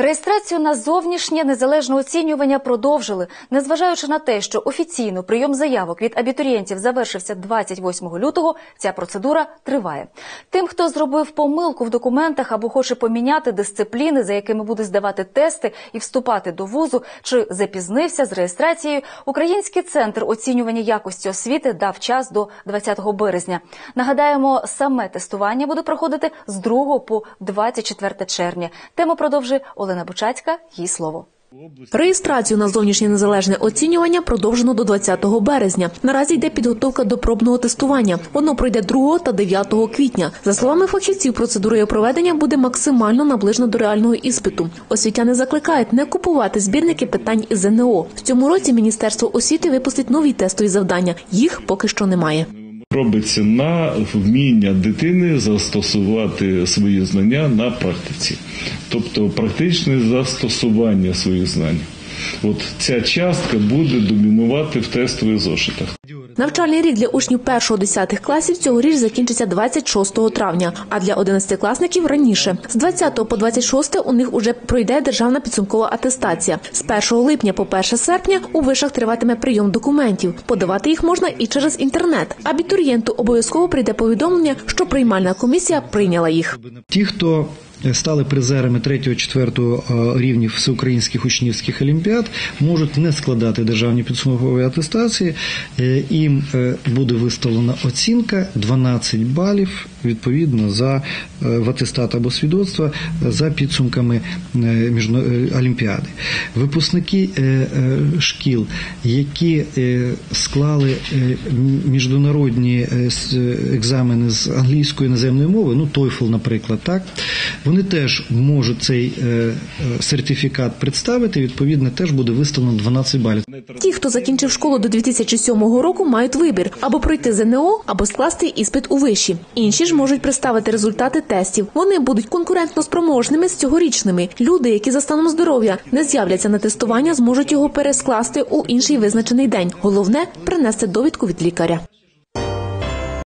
Реєстрацію на зовнішнє незалежне оцінювання продовжили, незважаючи на те, що офіційно прийом заявок від абітурієнтів завершився 28 лютого. Ця процедура триває. Тим, хто зробив помилку в документах або хоче поміняти дисципліни, за якими буде здавати тести і вступати до вузу, чи запізнився з реєстрацією, Український центр оцінювання якості освіти дав час до 20 березня. Нагадаємо, саме тестування буде проходити з 2 по 24 червня. Тему продовжує Олена Бучацька. Їй слово. Реєстрацію на зовнішнє незалежне оцінювання продовжено до 20 березня. Наразі йде підготовка до пробного тестування. Воно пройде 2 та 9 квітня. За словами фахівців, процедурою проведення буде максимально наближена до реального іспиту. Освітяни закликають не купувати збірники питань із ЗНО. В цьому році Міністерство освіти випустить нові тестові завдання. Їх поки що немає. Робиться на вміння дитини застосувати свої знання на практиці, тобто практичне застосування своїх знань. От ця частка буде домінувати в тестових зошитах. Навчальний рік для учнів 1-10 класів цьогоріч закінчиться 26 травня, а для 11-класників раніше. З 20 по 26 у них уже пройде державна підсумкова атестація. З 1 липня по 1 серпня у вишах триватиме прийом документів. Подавати їх можна і через інтернет. Абітурієнту обов'язково прийде повідомлення, що приймальна комісія прийняла їх. Ті, хто стали призерами 3-4 рівнів всеукраїнських учнівських олімпіад, можуть не складати державні підсумкові атестації. Е, Їм е, буде виставлена оцінка 12 балів відповідно за е, в атестат або свідоцтва за підсумками е, е, олімпіади. Випускники е, е, шкіл, які е, склали е, міжнародні е, екзамени з англійської іноземної мови, ну TOEFL, наприклад, так вони теж можуть цей е, е, сертифікат представити. Відповідно, теж буде виставлено 12 балів. Ті, хто закінчив школу до 2007 року, мають вибір або пройти ЗНО, або скласти іспит у виші. Інші ж можуть представити результати тестів. Вони будуть конкурентно спроможними з цьогорічними. Люди, які за станом здоров'я не з'являться на тестування, зможуть його перескласти у інший визначений день. Головне принести довідку від лікаря.